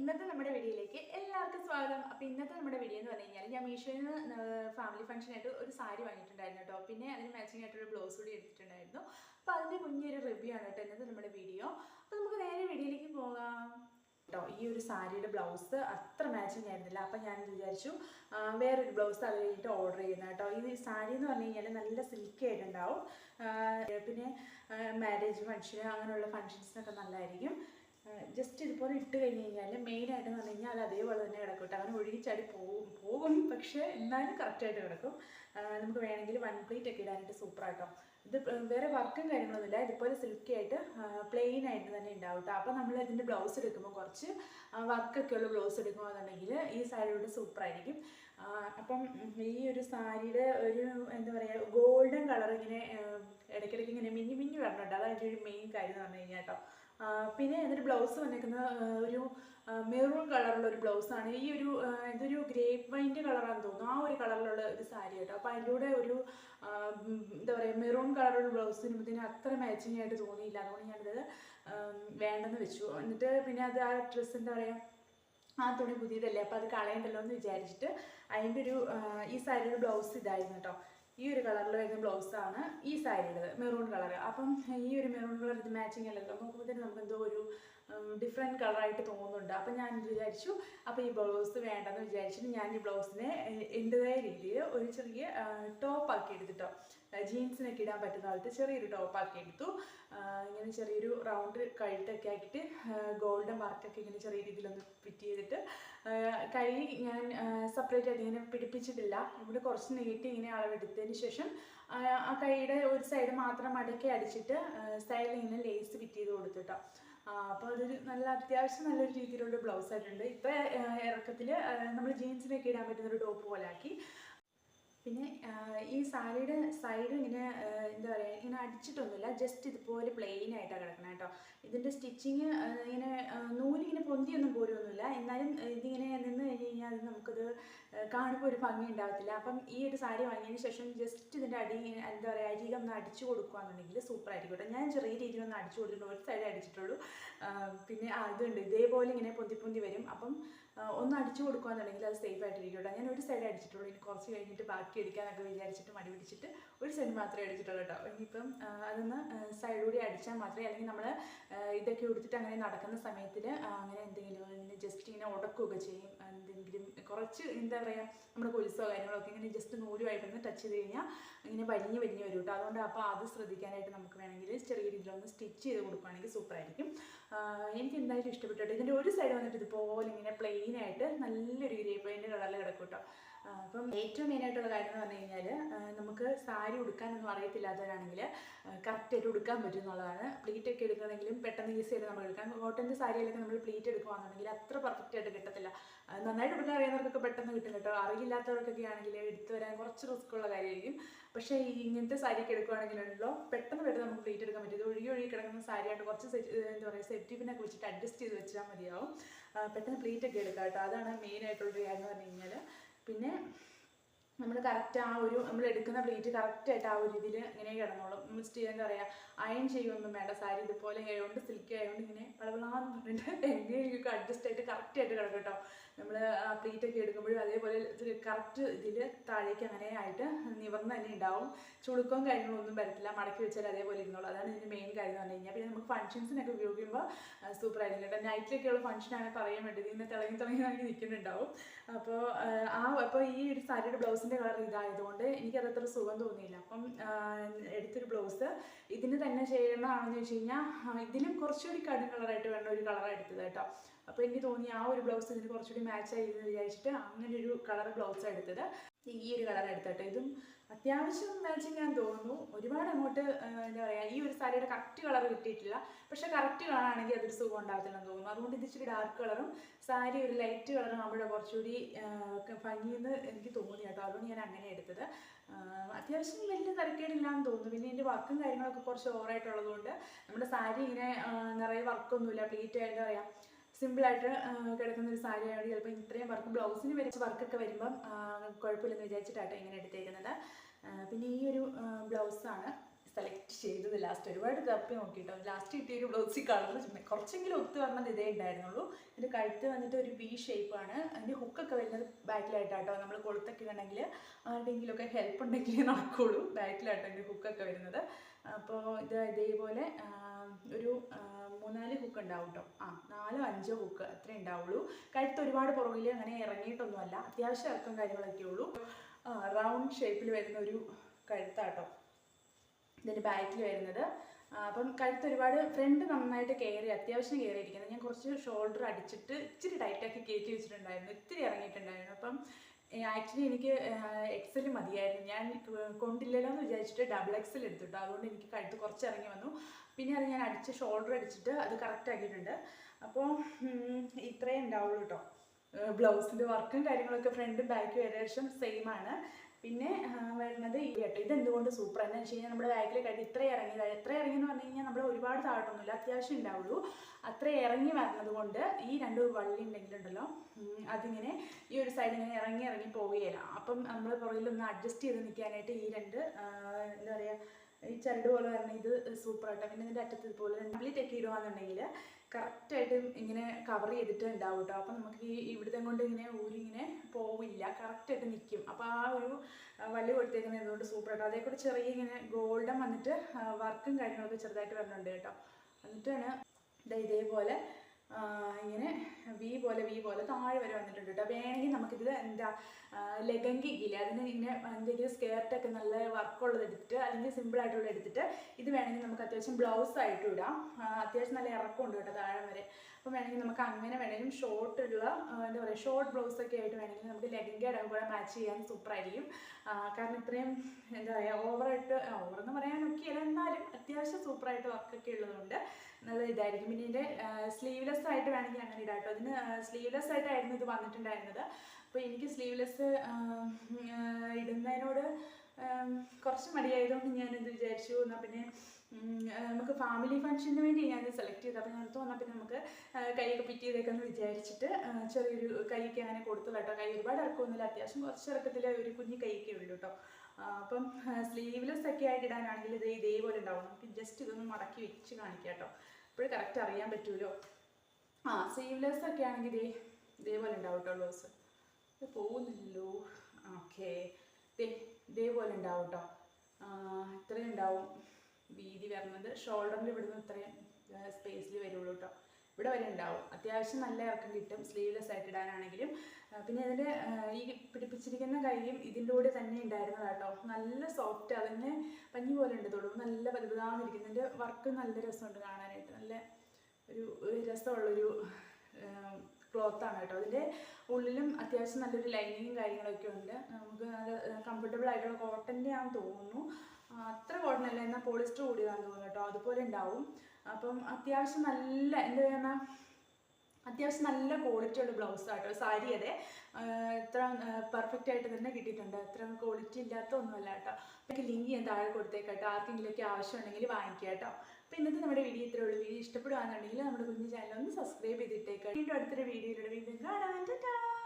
ഇന്നത്തെ നമ്മുടെ വീഡിയോയിലേക്ക് എല്ലാവർക്കും സ്വാഗതം. അപ്പോൾ ഇന്നത്തെ നമ്മുടെ വീഡിയോ എന്ന് പറഞ്ഞു കഴിഞ്ഞാൽ ഞാൻ മീഷോയിൽ നിന്ന് ഫാമിലി ഫംഗ്ഷനായിട്ട് ഒരു സാരി വാങ്ങിയിട്ടുണ്ടായിരുന്നു കേട്ടോ. പിന്നെ അതിന് മാച്ചിങ് ആയിട്ടൊരു ബ്ലൗസ് കൂടി എടുത്തിട്ടുണ്ടായിരുന്നു. അപ്പോൾ അതിന്റെ ഒരു റിവ്യൂ ആണ് കേട്ടോ ഇന്നത്തെ നമ്മുടെ വീഡിയോ. അപ്പോൾ നമുക്ക് നേരെ വീഡിയോയിലേക്ക് പോകാം. കേട്ടോ ഈ ഒരു സാരിയുടെ ബ്ലൗസ് അത്ര മാച്ചിങ് ആയിരുന്നില്ല. അപ്പം ഞാൻ വിചാരിച്ചു വേറൊരു ബ്ലൗസ് അത് കഴിഞ്ഞിട്ട് ഓർഡർ ചെയ്യുന്ന കേട്ടോ. ഈ സാരി എന്ന് പറഞ്ഞു കഴിഞ്ഞാൽ നല്ല സിൽക്കി ആയിട്ടുണ്ടാവും. പിന്നെ മാരേജ് ഫംഗ്ഷൻ അങ്ങനെയുള്ള ഫംഗ്ഷൻസിനൊക്കെ നല്ലതായിരിക്കും. ജസ്റ്റ് ഇതുപോലെ ഇട്ട് കഴിഞ്ഞ് കഴിഞ്ഞാൽ മെയിനായിട്ട് എന്ന് പറഞ്ഞു കഴിഞ്ഞാൽ അത് അതേപോലെ തന്നെ കിടക്കും അവൻ ഒഴുകിച്ചാടി പോകും പോകും. പക്ഷേ എന്നാലും കറക്റ്റായിട്ട് കിടക്കും. നമുക്ക് വേണമെങ്കിൽ വൺ പ്ലേറ്റ് ഒക്കെ ഇടാനായിട്ട് സൂപ്പറാട്ടോ ഇത് വേറെ വർക്കും കാര്യങ്ങളൊന്നുമില്ല ഇതുപോലെ സിൽക്കി ആയിട്ട് പ്ലെയിൻ ആയിട്ട് തന്നെ ഉണ്ടാവും കേട്ടോ. അപ്പോൾ നമ്മൾ ഇതിന്റെ ബ്ലൗസ് എടുക്കുമ്പോൾ കുറച്ച് വർക്കൊക്കെ ഉള്ള ബ്ലൗസ് എടുക്കുകയാണെന്നുണ്ടെങ്കിൽ ഈ സാരിയോട് സൂപ്പറായിരിക്കും അപ്പം ഈ ഒരു സാരിയുടെ ഒരു എന്താ പറയുക ഗോൾഡൻ കളർ ഇങ്ങനെ ഇടയ്ക്കിടയ്ക്ക് ഇങ്ങനെ മിന്നി മിന്നി വരണുണ്ട്. അതാണ് ഒരു മെയിൻ കാര്യം എന്ന് പറഞ്ഞു കഴിഞ്ഞാൽ കേട്ടോ. പിന്നെ ഇതിന്റെ ബ്ലൗസ് വന്നിരിക്കുന്ന ഒരു മെറൂൺ കളറുള്ള ഒരു ബ്ലൗസാണ് ഈ ഒരു ഇതൊരു ഗ്രേപ്പ് വൈന്റെ കളറാണെന്ന് തോന്നുന്നു. ആ ഒരു കളറിലുള്ള ഒരു സാരി കേട്ടോ അപ്പോൾ അതിന്റെ കൂടെ ഒരു എന്താ പറയുക മെറൂൺ കളറുള്ള ബ്ലൗസ് വരുമ്പോഴത്തേനും അത്ര മാച്ചിങ് ആയിട്ട് തോന്നിയില്ല. അതുകൊണ്ട് ഞാനിത് വേണ്ടെന്ന് വെച്ചു. എന്നിട്ട് പിന്നെ അത് ആ ഡ്രസ്സ് എന്താ പറയുക ആ തുണി പുതിയതല്ലേ? അപ്പോൾ അത് കളയണ്ടല്ലോ എന്ന് വിചാരിച്ചിട്ട് അതിന്റെ ഒരു ഈ സാരിയുടെ ബ്ലൗസ് ഇതായിരുന്നു കേട്ടോ ഈ ഒരു കളറിൽ വരുന്ന ബ്ലൗസാണ് ഈ സാരിയുടേത് മെറൂൺ കളർ അപ്പം ഈ ഒരു മെറൂൺ കളർ ഇത് മാച്ചിങ് അല്ലല്ലോ. നോക്കുമ്പോഴത്തേനും നമുക്ക് എന്തോ ഒരു ഡിഫറെന്റ് കളറായിട്ട് തോന്നുന്നുണ്ട്. അപ്പം ഞാൻ വിചാരിച്ചു അപ്പോൾ ഈ ബ്ലൗസ് വേണ്ടെന്ന് വിചാരിച്ചിട്ട് ഞാൻ ഈ ബ്ലൗസിനെ എന്റെതായ രീതിയിൽ ഒരു ചെറിയ ടോപ്പാക്കി എടുത്തിട്ടോ. ജീൻസിനൊക്കെ ഇടാൻ പറ്റുന്ന പോലത്തെ ചെറിയൊരു ടോപ്പാക്കി എടുത്തു. ഇങ്ങനെ ചെറിയൊരു റൗണ്ട് കഴുത്തൊക്കെ ആക്കിയിട്ട് ഗോൾഡൻ വർക്കൊക്കെ ഇങ്ങനെ ചെറിയ രീതിയിലൊന്ന് ഫിറ്റ് ചെയ്തിട്ട് കൈ ഞാൻ സെപ്പറേറ്റ് ആയിട്ട് ഇങ്ങനെ പിടിപ്പിച്ചിട്ടില്ല. ഇവിടെ കുറച്ച് നീട്ടി ഇങ്ങനെ അളവെടുത്തതിന് ശേഷം ആ, കൈയുടെ ഒരു സൈഡ് മാത്രം മടക്കി അടിച്ചിട്ട് സൈഡിൽ ഇങ്ങനെ ലേസ് ഫിറ്റ് ചെയ്ത് കൊടുത്തിട്ടോ അപ്പോൾ അതൊരു നല്ല അത്യാവശ്യം നല്ലൊരു രീതിയിലുള്ള ബ്ലൗസ് ആയിട്ടുണ്ട്. ഇപ്പോൾ ഇറക്കത്തിൽ നമ്മൾ ജീൻസിനൊക്കെ ഇടാൻ പറ്റുന്ന ഒരു ടോപ്പ് പോലെ ആക്കി പിന്നെ ഈ സാരിയുടെ സൈഡ് ഇങ്ങനെ ആ, എന്താ പറയുക ഇങ്ങനെ അടിച്ചിട്ടൊന്നുമില്ല. ജസ്റ്റ് ഇതുപോലെ പ്ലെയിൻ ആയിട്ടാണ് കിടക്കണം കേട്ടോ ഇതിന്റെ സ്റ്റിച്ചിങ് ഇങ്ങനെ നൂലിങ്ങനെ പൊന്തിയൊന്നും പോരുമൊന്നുമില്ല എന്നാലും ഇതിങ്ങനെ നിന്ന് കഴിഞ്ഞ് കഴിഞ്ഞാൽ അത് നമുക്കത് കാണുമ്പോൾ ഒരു ഭംഗി ഉണ്ടാകത്തില്ല അപ്പം ഈ ഒരു സാരി വാങ്ങിയതിന് ശേഷം ജസ്റ്റ് ഇതിന്റെ അടി എന്താ പറയുക അരികം ഒന്ന് അടിച്ചു കൊടുക്കുകയാണെന്നുണ്ടെങ്കിൽ സൂപ്പർ ആയിരിക്കും കേട്ടോ ഞാൻ ചെറിയ രീതിയിൽ ഒന്ന് അടിച്ചു കൊടുത്തിട്ടുണ്ട്. ഒരു സൈഡ് അടിച്ചിട്ടുള്ളൂ. പിന്നെ ആ ഇതുണ്ട്. ഇതേപോലെ ഇങ്ങനെ പൊന്തി പൊന്തി വരും. അപ്പം ഒന്ന് അടിച്ചു കൊടുക്കുകയാണെന്നുണ്ടെങ്കിൽ അത് സേഫ് ആയിട്ടിരിക്കും ഞാൻ ഒരു സൈഡ് അടിച്ചിട്ടുള്ളൂ. ഇനി കുറച്ച് കഴിഞ്ഞിട്ട് ബാക്കി അടിക്കാനൊക്കെ വിചാരിച്ചിട്ട് മടി പിടിച്ചിട്ട് ഒരു സൈഡ് മാത്രമേ അടിച്ചിട്ടുള്ളൂ കേട്ടോ ഇനിയിപ്പം അതൊന്ന് സൈഡ് കൂടി അടിച്ചാൽ മാത്രമേ അല്ലെങ്കിൽ നമ്മൾ ഇതൊക്കെ കൊടുത്തിട്ട് അങ്ങനെ നടക്കുന്ന സമയത്തിൽ അങ്ങനെ എന്തെങ്കിലും ഇങ്ങനെ ജസ്റ്റ് ഇങ്ങനെ ഉടക്കുകയൊക്കെ ചെയ്യും. എന്തെങ്കിലും കുറച്ച് എന്താ പറയുക നമ്മുടെ കൊലുസോ കാര്യങ്ങളൊക്കെ ഇങ്ങനെ ജസ്റ്റ് നൂലുമായിട്ടൊന്ന് ടച്ച് ചെയ്ത് കഴിഞ്ഞാൽ ഇങ്ങനെ വലിഞ്ഞ് വലിഞ്ഞ് വരും കേട്ടോ അതുകൊണ്ട് അപ്പോൾ അത് ശ്രദ്ധിക്കാനായിട്ട് നമുക്ക് വേണമെങ്കിൽ ചെറിയ രീതിയിലൊന്ന് സ്റ്റിച്ച് ചെയ്ത് കൊടുക്കുകയാണെങ്കിൽ സൂപ്പറായിരിക്കും എനിക്ക് എന്തായാലും ഇഷ്ടപ്പെട്ടു ഇതിന്റെ ഒരു സൈഡ് വന്നിട്ട് ഇതുപോലെ ഇങ്ങനെ പ്ലെയിൻ ആയിട്ട് നല്ലൊരു ഗ്രേപ്പൈന്റെ കളറിൽ കിടക്കും കേട്ടോ അപ്പം ഏറ്റവും മെയിനായിട്ടുള്ള കാര്യം എന്ന് പറഞ്ഞു കഴിഞ്ഞാൽ നമുക്ക് സാരി ഉടുക്കാനൊന്നും അറിയത്തില്ലാത്തവരാണെങ്കിൽ കറക്റ്റായിട്ട് ഉടുക്കാൻ പറ്റും എന്നുള്ളതാണ്. പ്ലീറ്റ് ഒക്കെ എടുക്കണമെങ്കിലും പെട്ടെന്ന് ഈസി ആയിട്ട് നമ്മൾ എടുക്കാം. കോട്ടന്റെ സാരിയിലൊക്കെ നമ്മൾ പ്ലീറ്റ് എടുക്കുകയാണെന്നുണ്ടെങ്കിൽ അത്ര പെർഫെക്റ്റ് ആയിട്ട് കിട്ടത്തില്ല. നന്നായിട്ട് ഉടുക്കാൻ അറിയുന്നവർക്കൊക്കെ പെട്ടെന്ന് കിട്ടും കേട്ടോ. അറിയില്ലാത്തവർക്കൊക്കെ ആണെങ്കിൽ എടുത്തു വരാൻ കുറച്ച് റിസ്ക് ഉള്ള കാര്യമായിരിക്കും. പക്ഷേ ഈ ഇങ്ങനത്തെ സാരിയൊക്കെ എടുക്കുകയാണെങ്കിലുണ്ടല്ലോ പെട്ടെന്ന് പെട്ടെന്ന് നമുക്ക് പ്ലീറ്റ് എടുക്കാൻ പറ്റും. ഇത് ഒഴുകി ഒഴുകി കിടക്കുന്ന സാരിയായിട്ട് കുറച്ച് എന്താ പറയുക സെഫ്റ്റി പിന്നൊക്കെ വെച്ചിട്ട് അഡ്ജസ്റ്റ് ചെയ്ത് വെച്ചാൽ മതിയാവും. പെട്ടെന്ന് പ്ലീറ്റ് ഒക്കെ എടുക്കാം കേട്ടോ. അതാണ് മെയിൻ ആയിട്ടുള്ളൊരു കാര്യം എന്ന് പറഞ്ഞു കഴിഞ്ഞാൽ പിന്നെ നമ്മൾ കറക്റ്റ് ആ ഒരു നമ്മൾ എടുക്കുന്ന പ്ലേറ്റ് കറക്റ്റായിട്ട് ആ ഒരു രീതിയിൽ ഇങ്ങനെ കിടന്നോളും. നമ്മൾ എന്താ പറയുക അയൺ ചെയ്യുമൊന്നും വേണ്ട. സാരി ഇതുപോലെ ആയതുകൊണ്ട് സിൽക്കി ആയതുകൊണ്ട് ഇങ്ങനെ വളവളാന്ന് പറഞ്ഞിട്ട് എങ്ങനെയൊക്കെ അഡ്ജസ്റ്റ് ആയിട്ട് കറക്റ്റായിട്ട് കിടക്കും കേട്ടോ നമ്മൾ ഒക്കെ എടുക്കുമ്പോഴും അതേപോലെ കറക്റ്റ് ഇതിൽ താഴേക്ക് അങ്ങനെ ആയിട്ട് നിവർന്ന് തന്നെ ഉണ്ടാവും ചുളുക്കവും കാര്യങ്ങളൊന്നും വരത്തില്ല. മടക്കി വെച്ചാൽ അതേപോലെ ഇരുന്നുള്ളൂ അതാണ് ഇതിന്റെ മെയിൻ കാര്യം എന്ന് പറഞ്ഞു പിന്നെ നമുക്ക് ഫംഗ്ഷൻസിനൊക്കെ ഉപയോഗിക്കുമ്പോൾ സൂപ്പർ ആയിരിക്കും കേട്ടോ. നൈറ്റിലൊക്കെയുള്ള ഫംഗ്ഷനാണ് പറയാൻ വേണ്ടത്. ഇങ്ങനെ തിളങ്ങി തിളങ്ങി തിളങ്ങി നിൽക്കുന്നുണ്ടാവും അപ്പോൾ ആ അപ്പോൾ ഈ ഒരു സാരിയുടെ ബ്ലൗസിന്റെ കളർ ഇതായതുകൊണ്ട് എനിക്കത് അത്ര സുഖം തോന്നിയില്ല. അപ്പം എടുത്തൊരു ബ്ലൗസ് ഇതിന് തന്നെ ചെയ്യണമാണെന്ന് വെച്ച് കഴിഞ്ഞാൽ ഇതിലും കുറച്ചുകൂടി കടും കളറായിട്ട് വേണ്ട ഒരു കളറാണ് എടുത്തത് കേട്ടോ. അപ്പോൾ എനിക്ക് തോന്നി ആ ഒരു ബ്ലൗസ് ഇതിന് കുറച്ചുകൂടി മാച്ച് ആയി എന്ന് വിചാരിച്ചിട്ട് അങ്ങനെ ഒരു കളർ ബ്ലൗസ് എടുത്തത്. ഈ ഒരു കളർ എടുത്തട്ടെ ഇതും അത്യാവശ്യം മാച്ചിങ് ഞാൻ തോന്നുന്നു. ഒരുപാട് അങ്ങോട്ട് എന്താ പറയുക ഈ ഒരു സാരിയുടെ കറക്റ്റ് കളർ കിട്ടിയിട്ടില്ല. പക്ഷെ കറക്റ്റ് കളറാണെങ്കിൽ അതൊരു സുഖം ഉണ്ടാകത്തില്ലെന്ന് തോന്നുന്നു. അതുകൊണ്ട് ഇത് ഇച്ചിരി ഡാർക്ക് കളറും സാരി ഒരു ലൈറ്റ് കളറും ആകുമ്പോഴേ കുറച്ചുകൂടി ഭംഗിയെന്ന് എനിക്ക് തോന്നി കേട്ടോ. അതുകൊണ്ട് ഞാൻ അങ്ങനെ എടുത്തത്. അത്യാവശ്യം വലിയ തിരക്കേടില്ലാന്ന് തോന്നുന്നു. പിന്നെ എന്റെ വർക്കും കാര്യങ്ങളൊക്കെ കുറച്ച് ഓവറായിട്ടുള്ളത് കൊണ്ട് നമ്മുടെ സാരി ഇങ്ങനെ നിറയെ വർക്കൊന്നുമില്ല പ്ലീറ്റ് എന്താ പറയുക സിമ്പിളായിട്ട് കിടക്കുന്ന ഒരു സാരി ആയതുകൊണ്ട് ചിലപ്പോൾ ഇത്രയും വർക്ക് ബ്ലൗസിന് വരച്ച് വർക്കൊക്കെ വരുമ്പം കുഴപ്പമില്ലെന്ന് വിചാരിച്ചിട്ടാട്ടോ ഇങ്ങനെ എടുത്തേക്കുന്നത്. പിന്നെ ഈ ഒരു ബ്ലൗസാണ് സെലക്ട് ചെയ്തത് ലാസ്റ്റ് ഒരുപാട് തപ്പി നോക്കിട്ടോ. ലാസ്റ്റ് കിട്ടിയ ഒരു ബ്ലൗസ് ഈ കളർ കുറച്ചെങ്കിലും ഒത്തു പറഞ്ഞത് ഇതേ ഉണ്ടായിരുന്നുള്ളൂ. ഇതിന്റെ കഴുത്ത് വന്നിട്ട് ഒരു ബി ഷേപ്പാണ് അതിന്റെ ഹുക്കൊക്കെ വരുന്നത് ബാക്കിലായിട്ടാട്ടോ നമ്മൾ കൊളുത്തൊക്കെ ഇടണമെങ്കിൽ ആരുടെയെങ്കിലുമൊക്കെ ഹെൽപ്പ് ഉണ്ടെങ്കിൽ നടക്കുള്ളൂ. ബാക്കിലായിട്ടോ അതിന്റെ ഹുക്കൊക്കെ വരുന്നത്. അപ്പോൾ ഇത് ഇതേപോലെ ഒരു മൂന്നാൽ ഹുക്ക് ഉണ്ടാവും കേട്ടോ ആ നാലോ അഞ്ചോ ഹുക്ക് അത്രേ ഉണ്ടാവുള്ളൂ. കഴുത്ത് ഒരുപാട് പുറകിൽ അങ്ങനെ ഇറങ്ങിയിട്ടൊന്നുമല്ല. അത്യാവശ്യം അർത്ഥം കാര്യങ്ങളൊക്കെ ഉള്ളൂ റൗണ്ട് ഷേപ്പിൽ വരുന്ന ഒരു കഴുത്താട്ടോ. ഇതിന്റെ ബാക്കിൽ വരുന്നത്. അപ്പം കഴുത്ത് ഒരുപാട് ഫ്രണ്ട് നന്നായിട്ട് കയറി അത്യാവശ്യം കയറിയിരിക്കുന്നത് ഞാൻ കുറച്ച് ഷോൾഡർ അടിച്ചിട്ട് ഇച്ചിരി ടൈറ്റാക്കി കയറ്റി വെച്ചിട്ടുണ്ടായിരുന്നു. ഇത്തിരി ഇറങ്ങിയിട്ടുണ്ടായിരുന്നു. അപ്പം ആക്ച്വലി എനിക്ക് എക്സൽ മതിയായിരുന്നു. ഞാൻ കൊണ്ടില്ലല്ലോ എന്ന് വിചാരിച്ചിട്ട് ഡബിൾ എക്സൽ എടുത്തിട്ടു അതുകൊണ്ട് എനിക്ക് കഴുത്ത് കുറച്ച് ഇറങ്ങി വന്നു. പിന്നെ അത് ഞാൻ അടിച്ച് ഷോൾഡർ അടിച്ചിട്ട് അത് കറക്റ്റ് ആക്കിയിട്ടുണ്ട്. അപ്പോൾ ഇത്രയേ ഉണ്ടാവുള്ളൂ കേട്ടോ ബ്ലൗസിന്റെ വർക്കും കാര്യങ്ങളൊക്കെ ഫ്രണ്ടും ബാക്കും ഏകദേശം സെയിം ആണ്. പിന്നെ വരുന്നത് ഈ കേട്ടോ. ഇത് എന്തുകൊണ്ട് സൂപ്പർ എന്ന് വെച്ച് കഴിഞ്ഞാൽ നമ്മുടെ ബാക്കിൽ കഴിഞ്ഞ് ഇത്ര ഇറങ്ങിയതാണ് എത്ര ഇറങ്ങി എന്ന് പറഞ്ഞു കഴിഞ്ഞാൽ നമ്മൾ ഒരുപാട് താഴോട്ടൊന്നുമില്ല. അത്യാവശ്യം ഉണ്ടാവുള്ളൂ. അത്ര ഇറങ്ങി വരുന്നത് കൊണ്ട് ഈ രണ്ട് വള്ളി ഉണ്ടെങ്കിലുണ്ടല്ലോ അതിങ്ങനെ ഈ ഒരു സൈഡ് ഇങ്ങനെ ഇറങ്ങി ഇറങ്ങി പോവുകയില്ല. അപ്പം നമ്മൾ പുറകിലൊന്ന് അഡ്ജസ്റ്റ് ചെയ്ത് നിൽക്കാനായിട്ട് ഈ രണ്ട് എന്താ പറയുക ഈ ചരട് പോലെ വരുന്ന ഇത് സൂപ്പർ ആട്ടോ. പിന്നെ ഇതിന്റെ അറ്റത്ത് ഇതുപോലെ കംപ്ലീറ്റ് ഒക്കെ ഇടുവാന്നുണ്ടെങ്കിൽ കറക്റ്റായിട്ട് ഇങ്ങനെ കവർ ചെയ്തിട്ട് ഉണ്ടാവും കേട്ടോ അപ്പം നമുക്ക് ഈ ഇവിടുത്തെ കൊണ്ട് ഇങ്ങനെ ഊരി ഇങ്ങനെ പോവില്ല. കറക്റ്റായിട്ട് നിൽക്കും അപ്പോൾ ആ ഒരു വലിയ കൊടുത്തേക്കുന്നത് എന്തുകൊണ്ട് സൂപ്പർ ആട്ടോ. അതേ കൂടെ ചെറിയ ഇങ്ങനെ ഗോൾഡൻ വന്നിട്ട് വർക്കും കാര്യങ്ങളൊക്കെ ചെറുതായിട്ട് വരുന്നുണ്ട് കേട്ടോ. എന്നിട്ടാണ് ഇതേപോലെ ഇങ്ങനെ വി പോലെ വി പോലെ താഴെ വരെ വന്നിട്ടുണ്ട് കേട്ടോ വേണമെങ്കിൽ നമുക്കിത് എന്താ ലെഗങ്കി ഇല്ലേ? അതിന് ഇങ്ങനെ എന്തെങ്കിലും സ്കേർട്ടൊക്കെ നല്ല വർക്കുള്ളത് എടുത്തിട്ട് അല്ലെങ്കിൽ സിമ്പിൾ ആയിട്ടുള്ളത് എടുത്തിട്ട് ഇത് വേണമെങ്കിൽ നമുക്ക് അത്യാവശ്യം ബ്ലൗസ് ആയിട്ട് ഇടാം. അത്യാവശ്യം നല്ല ഇറക്കമുണ്ട് കേട്ടോ താഴെ വരെ. അപ്പോൾ വേണമെങ്കിൽ നമുക്ക് അങ്ങനെ വേണമെങ്കിലും ഷോർട്ട് ഉള്ള ആ, എന്താ പറയുക ഷോർട്ട് ബ്ലൗസ് ഒക്കെ ആയിട്ട് വേണമെങ്കിൽ നമുക്ക് ലെഗങ്കയുടെ കൂടെ മാച്ച് ചെയ്യാൻ ആ, കാരണം ഇത്രയും എന്താ പറയുക ഓവറായിട്ട് പറയാൻ പറയാനൊക്കെയല്ല എന്നാലും അത്യാവശ്യം സൂപ്പറായിട്ട് വർക്കൊക്കെ ഉള്ളതുകൊണ്ട് നല്ല ഇതായിരിക്കും. പിന്നെ ഇതിന്റെ സ്ലീവ്ലെസ് ആയിട്ട് വേണമെങ്കിൽ അങ്ങനെ ഇടാം കേട്ടോ അതിന് സ്ലീവ്ലെസ് ആയിട്ടായിരുന്നു ഇത് വന്നിട്ടുണ്ടായിരുന്നത്. അപ്പോൾ എനിക്ക് സ്ലീവ്ലെസ് ഇടുന്നതിനോട് കുറച്ച് മടിയായതുകൊണ്ട് ഞാനിത് വിചാരിച്ചു. എന്നാൽ പിന്നെ നമുക്ക് ഫാമിലി ഫംഗ്ഷന് വേണ്ടി ഞാനിത് സെലക്ട് ചെയ്തു. അപ്പോൾ ഞാൻ അടുത്ത് വന്നാൽ പിന്നെ നമുക്ക് കൈയൊക്കെ പിറ്റ് ചെയ്തേക്കെന്ന് വിചാരിച്ചിട്ട് ചെറിയൊരു കൈക്ക് അങ്ങനെ കൊടുത്തു കേട്ടോ. കൈ ഒരുപാട് ഇറക്കമൊന്നുമില്ല. അത്യാവശ്യം കുറച്ച് ഇറക്കത്തിൽ ഒരു കുഞ്ഞു കൈക്കേ ഉള്ളൂ കേട്ടോ. അപ്പം സ്ലീവ്ലെസ് ഒക്കെ ആയിട്ട് ഇടാനാണെങ്കിൽ ഇത് ഇതേപോലെ ഉണ്ടാവും. നമുക്ക് ജസ്റ്റ് ഇതൊന്ന് മടക്കി വെച്ച് കാണിക്കാം കേട്ടോ അപ്പോഴും കറക്റ്റ് അറിയാൻ പറ്റുമല്ലോ ആ സ്ലീവ്ലെസ് ഒക്കെ ആണെങ്കിൽ ഇതേ ഇതേപോലെ ഉണ്ടാവും കേട്ടോ ബ്ലൗസ് ഇത് പോകുന്നില്ലല്ലോ. ഓക്കെ ഇതേപോലെ ഉണ്ടാവും കേട്ടോ ഇത്രയും ഉണ്ടാവും. വീതി വരുന്നത് ഷോൾഡറിൽ ഇവിടുന്ന് ഇത്രയും സ്പേസിൽ വരുള്ളൂ കേട്ടോ ഇവിടെ വരെ ഉണ്ടാവും. അത്യാവശ്യം നല്ല ഇറക്കം കിട്ടും. സ്ലീവ്ലെസ് ആയിട്ട് ഇടാനാണെങ്കിലും. പിന്നെ ഇതിന്റെ ഈ പിടിപ്പിച്ചിരിക്കുന്ന കൈയും ഇതിന്റെ കൂടെ തന്നെ ഉണ്ടായിരുന്നത് കേട്ടോ നല്ല സോഫ്റ്റ് അതിന് പഞ്ഞി പോലെ ഉണ്ട് തൊടും നല്ല വലുതാന്നിരിക്കുന്നതിന്റെ വർക്ക് നല്ല രസമുണ്ട് കാണാനായിട്ട്. നല്ല ഒരു രസമുള്ളൊരു ക്ലോത്താണ് കേട്ടോ. അതിന്റെ ഉള്ളിലും അത്യാവശ്യം നല്ലൊരു ലൈനിങ്ങും കാര്യങ്ങളൊക്കെ ഉണ്ട്. നമുക്ക് നല്ല കംഫർട്ടബിൾ ആയിട്ടുള്ള കോട്ടന്റെ ആണെന്ന് തോന്നുന്നു. അത്ര കോട്ടൺ അല്ല. എന്നാൽ പോളിസ്റ്റർ കൂടിയതാണെന്ന് തോന്നുന്നു കേട്ടോ. അതുപോലെ ഉണ്ടാവും. അപ്പം അത്യാവശ്യം നല്ല എന്താ പറയുക അത്യാവശ്യം നല്ല ക്വാളിറ്റി ഉള്ള ബ്ലൗസ് ആട്ടോ. സാരി അതെ. ഇത്ര പെർഫെക്റ്റ് ആയിട്ട് തന്നെ കിട്ടിയിട്ടുണ്ട്. അത്ര ക്വാളിറ്റി ഇല്ലാത്ത ഒന്നുമല്ല കേട്ടോ. അപ്പോൾ ലിങ്ക് ഞാൻ താഴെ കൊടുത്തേക്കാട്ടോ ആർക്കെങ്കിലുമൊക്കെ ആവശ്യമുണ്ടെങ്കിൽ വാങ്ങിക്കുക കേട്ടോ. അപ്പോൾ ഇന്നത്തെ നമ്മുടെ വീഡിയോ ഇത്രേ ഉള്ളൂ. വീഡിയോ ഇഷ്ടപ്പെടുകയാണെന്നുണ്ടെങ്കിൽ നമ്മുടെ കുഞ്ഞു ചാനൽ ഒന്ന് സബ്സ്ക്രൈബ് ചെയ്തിട്ടേക്കാം വീണ്ടും അടുത്തൊരു വീഡിയോയിലൂടെ വീണ്ടും കാണാൻ